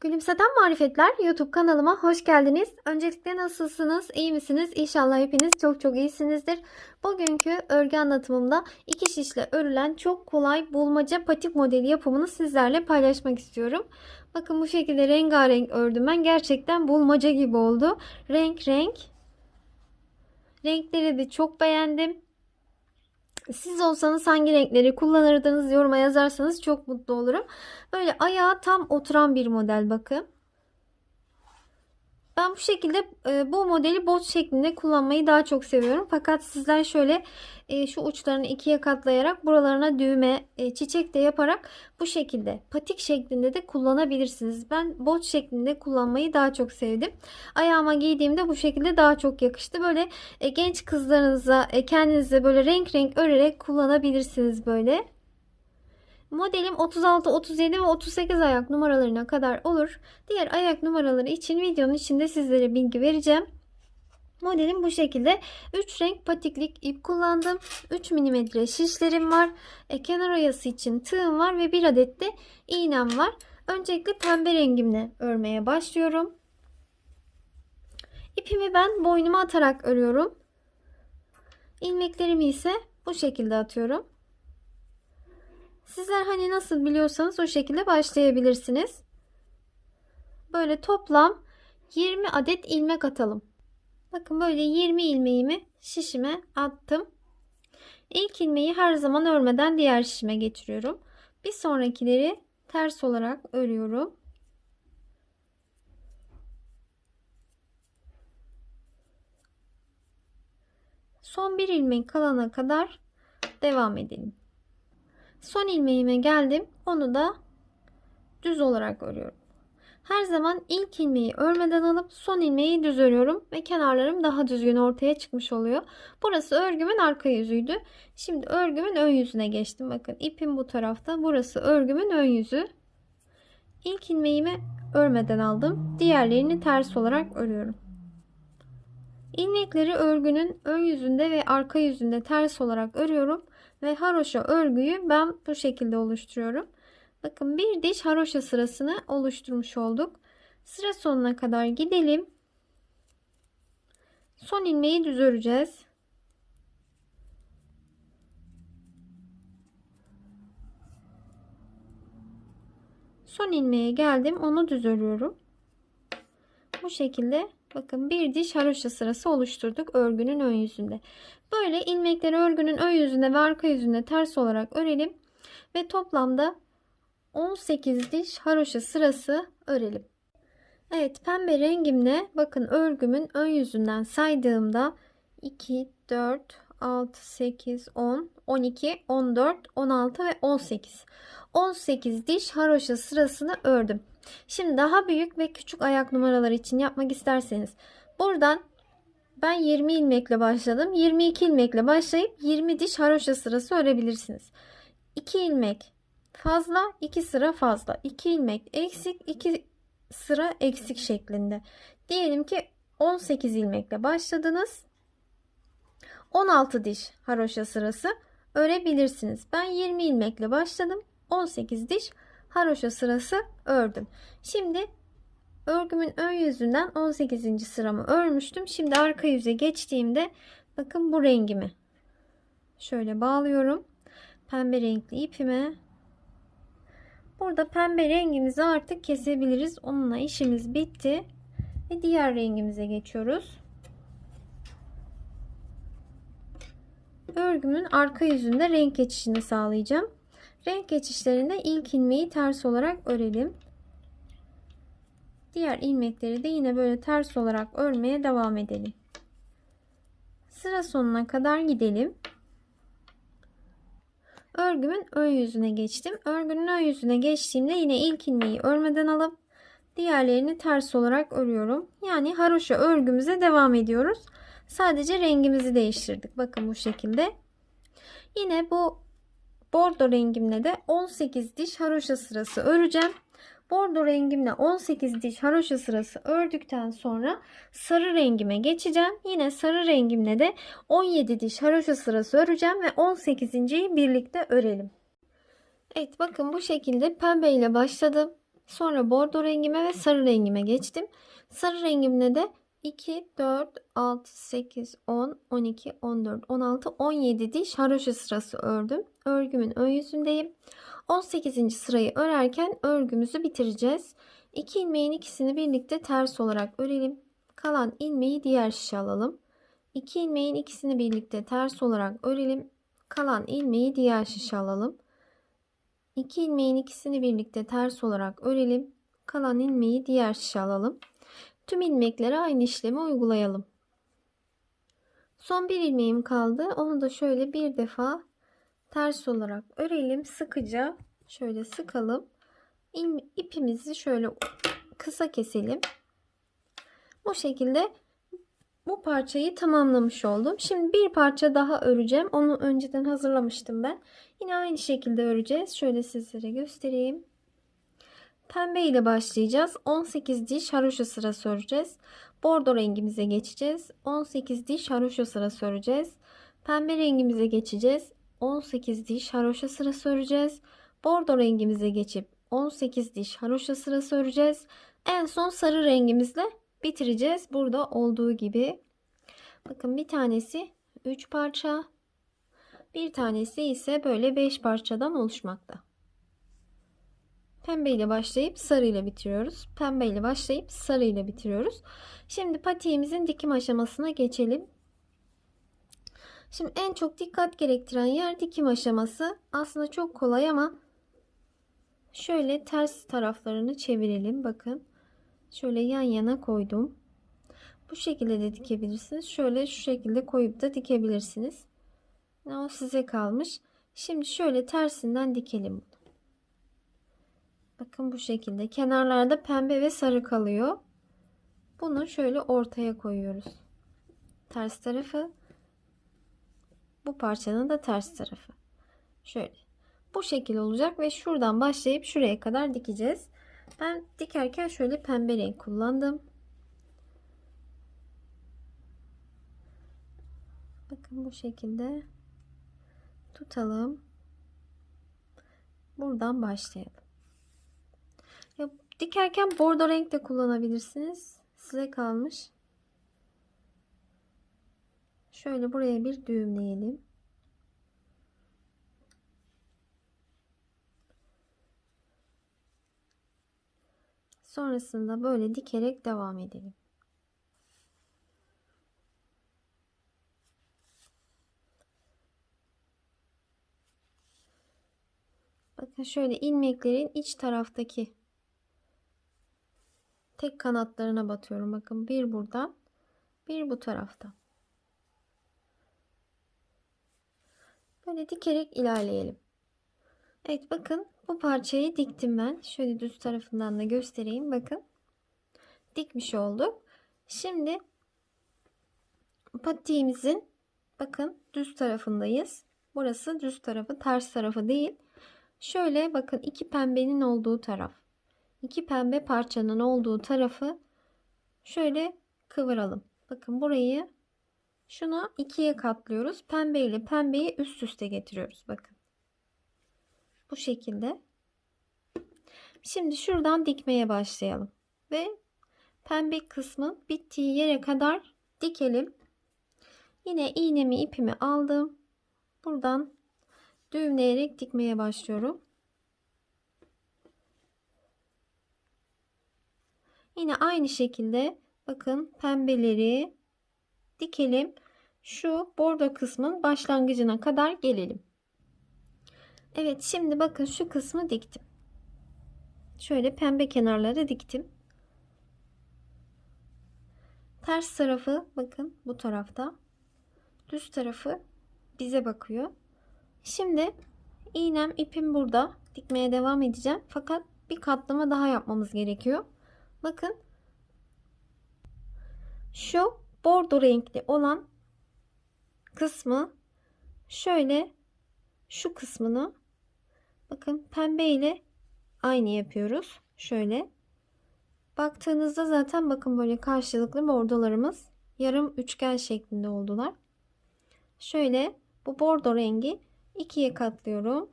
Gülümseten Marifetler YouTube kanalıma hoş geldiniz. Öncelikle nasılsınız? İyi misiniz? İnşallah hepiniz çok çok iyisinizdir. Bugünkü örgü anlatımımda iki şişle örülen çok kolay bulmaca patik modeli yapımını sizlerle paylaşmak istiyorum. Bakın bu şekilde rengarenk ördüm ben. Gerçekten bulmaca gibi oldu. Renk renk. Renkleri de çok beğendim. Siz olsanız hangi renkleri kullanırdınız yoruma yazarsanız çok mutlu olurum. Böyle ayağa tam oturan bir model bakın. Ben bu şekilde e, bu modeli bot şeklinde kullanmayı daha çok seviyorum. Fakat sizler şöyle e, şu uçlarını ikiye katlayarak buralarına düğme, e, çiçek de yaparak bu şekilde patik şeklinde de kullanabilirsiniz. Ben bot şeklinde kullanmayı daha çok sevdim. Ayağıma giydiğimde bu şekilde daha çok yakıştı. Böyle genç kızlarınıza kendinize böyle renk renk örerek kullanabilirsiniz böyle. Modelim 36, 37 ve 38 ayak numaralarına kadar olur. Diğer ayak numaraları için videonun içinde sizlere bilgi vereceğim. Modelim bu şekilde. 3 renk patiklik ip kullandım. 3 mm şişlerim var. E, kenar oyası için tığım var ve bir adet de iğnem var. Öncelikle pembe rengimle örmeye başlıyorum. İpimi ben boynuma atarak örüyorum. İlmeklerimi ise bu şekilde atıyorum. Sizler hani nasıl biliyorsanız o şekilde başlayabilirsiniz. Böyle toplam 20 adet ilmek atalım. Bakın böyle 20 ilmeğimi şişime attım. İlk ilmeği her zaman örmeden diğer şişime geçiriyorum. Bir sonrakileri ters olarak örüyorum. Son bir ilmek kalana kadar devam edelim. Son ilmeğime geldim. Onu da düz olarak örüyorum. Her zaman ilk ilmeği örmeden alıp son ilmeği düz örüyorum ve kenarlarım daha düzgün ortaya çıkmış oluyor. Burası örgümün arka yüzüydü. Şimdi örgümün ön yüzüne geçtim. Bakın ipim bu tarafta. Burası örgümün ön yüzü. İlk ilmeğimi örmeden aldım. Diğerlerini ters olarak örüyorum. İlmekleri örgünün ön yüzünde ve arka yüzünde ters olarak örüyorum ve haroşa örgüyü ben bu şekilde oluşturuyorum. Bakın bir diş haroşa sırasını oluşturmuş olduk. Sıra sonuna kadar gidelim. Son ilmeği düz öreceğiz. Son ilmeğe geldim. Onu düz örüyorum. Bu şekilde bakın bir diş haroşa sırası oluşturduk örgünün ön yüzünde. Böyle ilmekleri örgünün ön yüzünde ve arka yüzünde ters olarak örelim. Ve toplamda 18 diş haroşa sırası örelim. Evet pembe rengimle bakın örgümün ön yüzünden saydığımda 2, 4, 6, 8, 10, 12, 14, 16 ve 18. 18 diş haroşa sırasını ördüm. Şimdi daha büyük ve küçük ayak numaraları için yapmak isterseniz buradan ben 20 ilmekle başladım. 22 ilmekle başlayıp 20 diş haroşa sırası örebilirsiniz. 2 ilmek fazla, 2 sıra fazla. 2 ilmek eksik, 2 sıra eksik şeklinde. Diyelim ki 18 ilmekle başladınız. 16 diş haroşa sırası örebilirsiniz. Ben 20 ilmekle başladım. 18 diş haroşa sırası ördüm. Şimdi örgümün ön yüzünden 18. sıramı örmüştüm. Şimdi arka yüze geçtiğimde bakın bu rengimi şöyle bağlıyorum. Pembe renkli ipime. Burada pembe rengimizi artık kesebiliriz. Onunla işimiz bitti. Ve diğer rengimize geçiyoruz. Örgümün arka yüzünde renk geçişini sağlayacağım. Renk geçişlerinde ilk ilmeği ters olarak örelim. Diğer ilmekleri de yine böyle ters olarak örmeye devam edelim. Sıra sonuna kadar gidelim. Örgümün ön yüzüne geçtim. Örgünün ön yüzüne geçtiğimde yine ilk ilmeği örmeden alıp diğerlerini ters olarak örüyorum. Yani haroşa örgümüze devam ediyoruz. Sadece rengimizi değiştirdik. Bakın bu şekilde. Yine bu bordo rengimle de 18 diş haroşa sırası öreceğim. Bordo rengimle 18 diş haroşa sırası ördükten sonra sarı rengime geçeceğim. Yine sarı rengimle de 17 diş haroşa sırası öreceğim ve 18.yi birlikte örelim. Evet bakın bu şekilde pembe ile başladım. Sonra bordo rengime ve sarı rengime geçtim. Sarı rengimle de 2, 4, 6, 8, 10, 12, 14, 16, 17 diş haroşa sırası ördüm. Örgümün ön yüzündeyim. 18. sırayı örerken örgümüzü bitireceğiz. 2 ilmeğin ikisini birlikte ters olarak örelim. Kalan ilmeği diğer şişe alalım. 2 ilmeğin ikisini birlikte ters olarak örelim. Kalan ilmeği diğer şişe alalım. 2 ilmeğin ikisini birlikte ters olarak örelim. Kalan ilmeği diğer şişe alalım. Tüm ilmeklere aynı işlemi uygulayalım. Son bir ilmeğim kaldı. Onu da şöyle bir defa ters olarak örelim. Sıkıca şöyle sıkalım. İpimizi şöyle kısa keselim. Bu şekilde bu parçayı tamamlamış oldum. Şimdi bir parça daha öreceğim. Onu önceden hazırlamıştım ben. Yine aynı şekilde öreceğiz. Şöyle sizlere göstereyim. Pembe ile başlayacağız. 18 diş haroşa sırası öreceğiz. Bordo rengimize geçeceğiz. 18 diş haroşa sırası öreceğiz. Pembe rengimize geçeceğiz. 18 diş haroşa sırası öreceğiz. Bordo rengimize geçip 18 diş haroşa sırası öreceğiz. En son sarı rengimizle bitireceğiz. Burada olduğu gibi. Bakın bir tanesi 3 parça. Bir tanesi ise böyle 5 parçadan oluşmakta. Pembe ile başlayıp sarı ile bitiriyoruz. Pembe ile başlayıp sarı ile bitiriyoruz. Şimdi patiğimizin dikim aşamasına geçelim. Şimdi en çok dikkat gerektiren yer dikim aşaması. Aslında çok kolay ama şöyle ters taraflarını çevirelim. Bakın. Şöyle yan yana koydum. Bu şekilde de dikebilirsiniz. Şöyle şu şekilde koyup da dikebilirsiniz. O size kalmış. Şimdi şöyle tersinden dikelim. Bakın bu şekilde. Kenarlarda pembe ve sarı kalıyor. Bunu şöyle ortaya koyuyoruz. Ters tarafı. Bu parçanın da ters tarafı. Şöyle. Bu şekil olacak ve şuradan başlayıp şuraya kadar dikeceğiz. Ben dikerken şöyle pembe renk kullandım. Bakın bu şekilde tutalım. Buradan başlayalım. Dikerken bordo renk de kullanabilirsiniz. Size kalmış. Şöyle buraya bir düğümleyelim. Sonrasında böyle dikerek devam edelim. Bakın şöyle ilmeklerin iç taraftaki tek kanatlarına batıyorum. Bakın bir buradan, bir bu taraftan. Böyle dikerek ilerleyelim. Evet bakın bu parçayı diktim ben. Şöyle düz tarafından da göstereyim. Bakın. Dikmiş olduk. Şimdi patiğimizin bakın düz tarafındayız. Burası düz tarafı, ters tarafı değil. Şöyle bakın iki pembenin olduğu taraf. İki pembe parçanın olduğu tarafı şöyle kıvıralım. Bakın burayı şunu ikiye katlıyoruz. Pembe ile pembeyi üst üste getiriyoruz. Bakın. Bu şekilde. Şimdi şuradan dikmeye başlayalım. Ve pembe kısmın bittiği yere kadar dikelim. Yine iğnemi ipimi aldım. Buradan düğümleyerek dikmeye başlıyorum. Yine aynı şekilde bakın pembeleri dikelim. Şu bordo kısmın başlangıcına kadar gelelim. Evet şimdi bakın şu kısmı diktim. Şöyle pembe kenarları diktim. Ters tarafı bakın bu tarafta. Düz tarafı bize bakıyor. Şimdi iğnem ipim burada. Dikmeye devam edeceğim. Fakat bir katlama daha yapmamız gerekiyor. Bakın şu bordo renkli olan kısmı şöyle şu kısmını bakın pembe ile aynı yapıyoruz. Şöyle baktığınızda zaten bakın böyle karşılıklı bordolarımız yarım üçgen şeklinde oldular. Şöyle bu bordo rengi ikiye katlıyorum.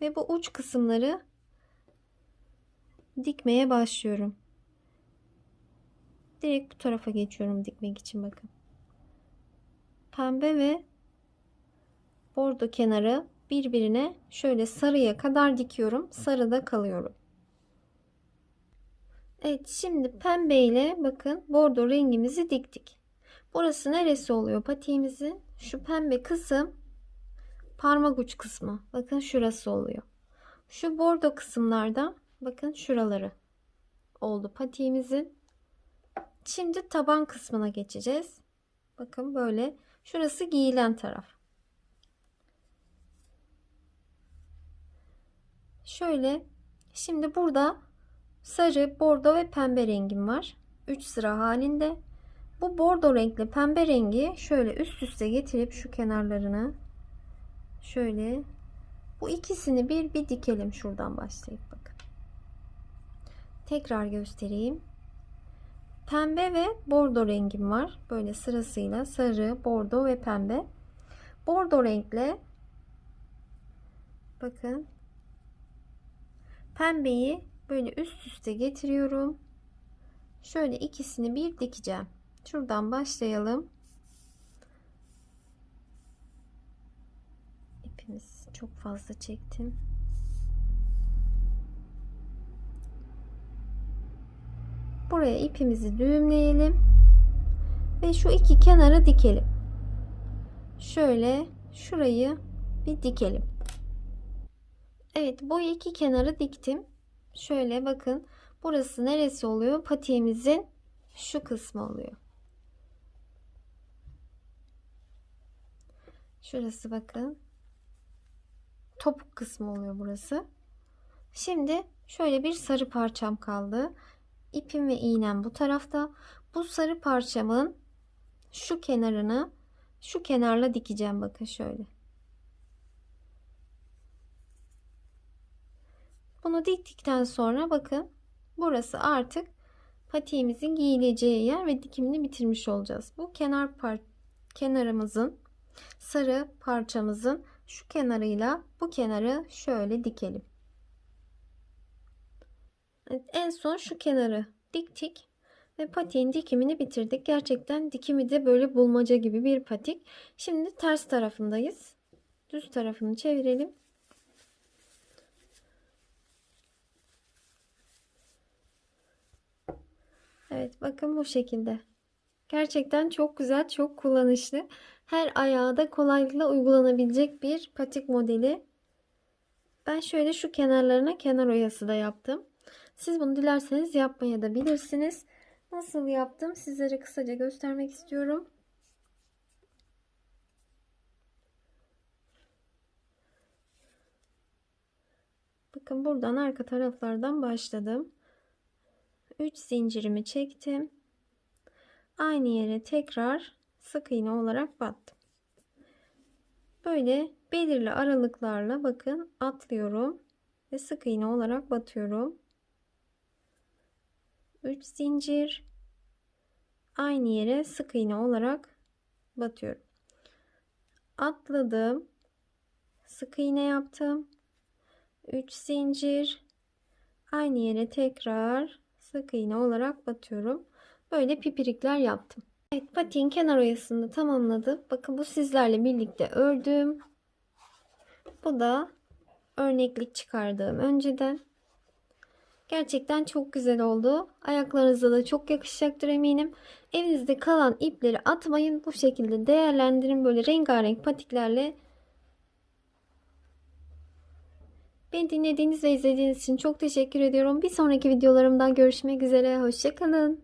Ve bu uç kısımları dikmeye başlıyorum. Direkt bu tarafa geçiyorum dikmek için bakın. Pembe ve bordo kenarı birbirine şöyle sarıya kadar dikiyorum. Sarıda kalıyorum. Evet şimdi pembe ile bakın bordo rengimizi diktik. Burası neresi oluyor patiğimizin? Şu pembe kısım parmak uç kısmı. Bakın şurası oluyor. Şu bordo kısımlarda bakın şuraları oldu patiğimizin. Şimdi taban kısmına geçeceğiz. Bakın böyle. Şurası giyilen taraf. Şöyle. Şimdi burada sarı, bordo ve pembe rengim var. 3 sıra halinde. Bu bordo renkli pembe rengi şöyle üst üste getirip şu kenarlarını şöyle bu ikisini bir bir dikelim şuradan başlayıp bakın. Tekrar göstereyim. Pembe ve bordo rengim var. Böyle sırasıyla sarı, bordo ve pembe. Bordo renkle bakın pembeyi böyle üst üste getiriyorum. Şöyle ikisini bir dikeceğim. Şuradan başlayalım. İpimiz çok fazla çektim. Buraya ipimizi düğümleyelim. Ve şu iki kenara dikelim. Şöyle şurayı bir dikelim. Evet bu iki kenarı diktim. Şöyle bakın. Burası neresi oluyor? Patiğimizin şu kısmı oluyor. Şurası bakın. Topuk kısmı oluyor burası. Şimdi şöyle bir sarı parçam kaldı. İpim ve iğnem bu tarafta. Bu sarı parçamın şu kenarını şu kenarla dikeceğim bakın şöyle. Bunu diktikten sonra bakın burası artık patiğimizin giyileceği yer ve dikimini bitirmiş olacağız. Bu kenar par kenarımızın sarı parçamızın şu kenarıyla bu kenarı şöyle dikelim. En son şu kenarı diktik ve patiğin dikimini bitirdik. Gerçekten dikimi de böyle bulmaca gibi bir patik. Şimdi ters tarafındayız. Düz tarafını çevirelim. Evet bakın bu şekilde. Gerçekten çok güzel, çok kullanışlı. Her ayağa da kolaylıkla uygulanabilecek bir patik modeli. Ben şöyle şu kenarlarına kenar oyası da yaptım. Siz bunu dilerseniz yapmaya da bilirsiniz. Nasıl yaptım sizlere kısaca göstermek istiyorum. Bakın buradan arka taraflardan başladım. 3 zincirimi çektim. Aynı yere tekrar sık iğne olarak battım. Böyle belirli aralıklarla bakın atlıyorum ve sık iğne olarak batıyorum. 3 zincir aynı yere sık iğne olarak batıyorum. Atladım. Sık iğne yaptım. 3 zincir aynı yere tekrar sık iğne olarak batıyorum. Böyle pipirikler yaptım. Evet patiğin kenar oyasını tamamladım. Bakın bu sizlerle birlikte ördüm. Bu da örneklik çıkardığım önceden. Gerçekten çok güzel oldu. Ayaklarınıza da çok yakışacaktır eminim. Evinizde kalan ipleri atmayın. Bu şekilde değerlendirin. Böyle rengarenk patiklerle Beni dinlediğiniz ve izlediğiniz için çok teşekkür ediyorum. Bir sonraki videolarımda görüşmek üzere. Hoşçakalın.